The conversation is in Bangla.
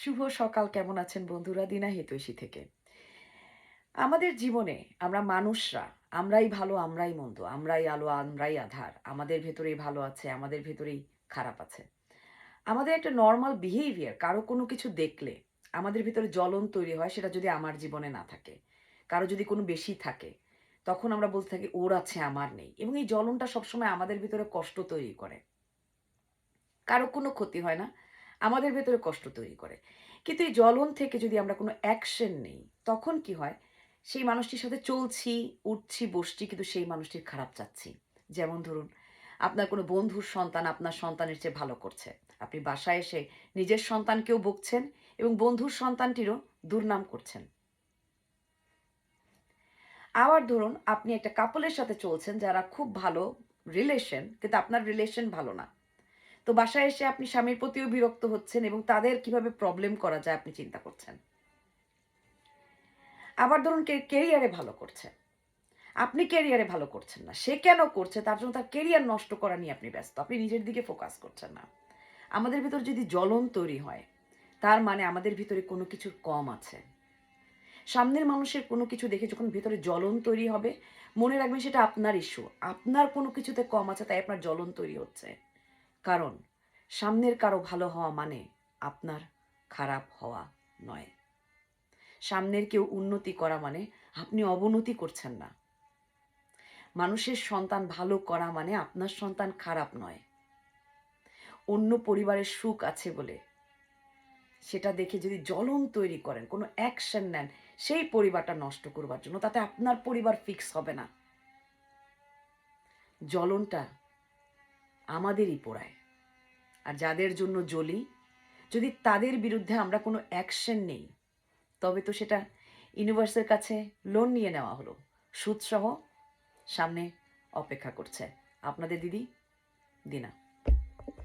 শুভ সকাল। কেমন আছেন বন্ধুরা? দিনা হেতৈষী থেকে। আমাদের জীবনে আমরা মানুষরা, আমরাই ভালো, আমরাই মন্দ, আমরাই আলো, আমরাই আধার। আমাদের ভেতরেই ভালো আছে, আমাদের ভেতরেই খারাপ আছে। আমাদের একটা নর্মাল বিহেভিয়ার কারও কোনো কিছু দেখলে আমাদের ভিতরে জ্বলন তৈরি হয়, সেটা যদি আমার জীবনে না থাকে, কারও যদি কোনো বেশি থাকে, তখন আমরা বলতে থাকি, ওর আছে, আমার নেই। এবং এই জ্বলনটা সবসময় আমাদের ভিতরে কষ্ট তৈরি করে। কারও কোনো ক্ষতি হয় না আমাদের ভেতরে কষ্ট তৈরি করে। কিন্তু এই জ্বলন থেকে যদি আমরা কোনো অ্যাকশন নেই, তখন কি হয়? সেই মানুষটির সাথে চলছি, উঠছি, বসছি, কিন্তু সেই মানুষটির খারাপ চাচ্ছি। যেমন ধরুন, আপনার কোনো বন্ধুর সন্তান আপনার সন্তানের চেয়ে ভালো করছে। আপনি বাসায় এসে নিজের সন্তানকেও বকছেন এবং বন্ধুর সন্তানটিরও দুর্নাম করছেন। আবার ধরুন, আপনি একটা কাপলের সাথে চলছেন যারা খুব ভালো রিলেশন কিন্তু আপনার রিলেশন ভালো না। তো বাসায় এসে আপনি স্বামীর প্রতিও বিরক্ত হচ্ছেন এবং তাদের কীভাবে প্রবলেম করা যায় আপনি চিন্তা করছেন? আবার ধরুন কেরিয়ারে ভালো করছে। আপনি কেরিয়ারে ভালো করছেন না। সে কেন করছে? তার জন্য তার কেরিয়ার নষ্ট করা নিয়ে আপনি ব্যস্ত। আপনি নিজের দিকে ফোকাস করছেন না। আমাদের ভিতর যদি জ্বলন তৈরি হয়, তার মানে আমাদের ভিতরে কোনো কিছুর কম আছে। সামনের মানুষের কোনো কিছু দেখে যখন ভিতরে জ্বলন তৈরি হবে, মনে রাখবেন সেটা আপনার ইস্যু আপনার কোনো কিছুতে কম আছে, তাই আপনার জ্বলন তৈরি হচ্ছে। কারণ সামনের কারও ভালো হওয়া মানে আপনার খারাপ হওয়া নয়। সামনের কেউ উন্নতি করা মানে আপনি অবনতি করছেন না। মানুষের সন্তান ভালো করা মানে আপনার সন্তান খারাপ নয়। অন্য পরিবারের সুখ আছে বলে সেটা দেখে যদি জ্বলন তৈরি করেন, কোনো অ্যাকশন নেন, সেই পরিবারটা নষ্ট করবার জন্য, তাতে আপনার পরিবার ফিক্স হবে না। জ্বলনটা আমাদেরই পোড়ায়। আর যাদের জন্য জ্বলি, যদি তাদের বিরুদ্ধে আমরা কোনো অ্যাকশন নেই, তবে তো সেটা ইউনিভার্সের কাছে লোন নিয়ে নেওয়া হলো। সুদসহ সামনে অপেক্ষা করছে। আপনাদের দিদি, দিনা।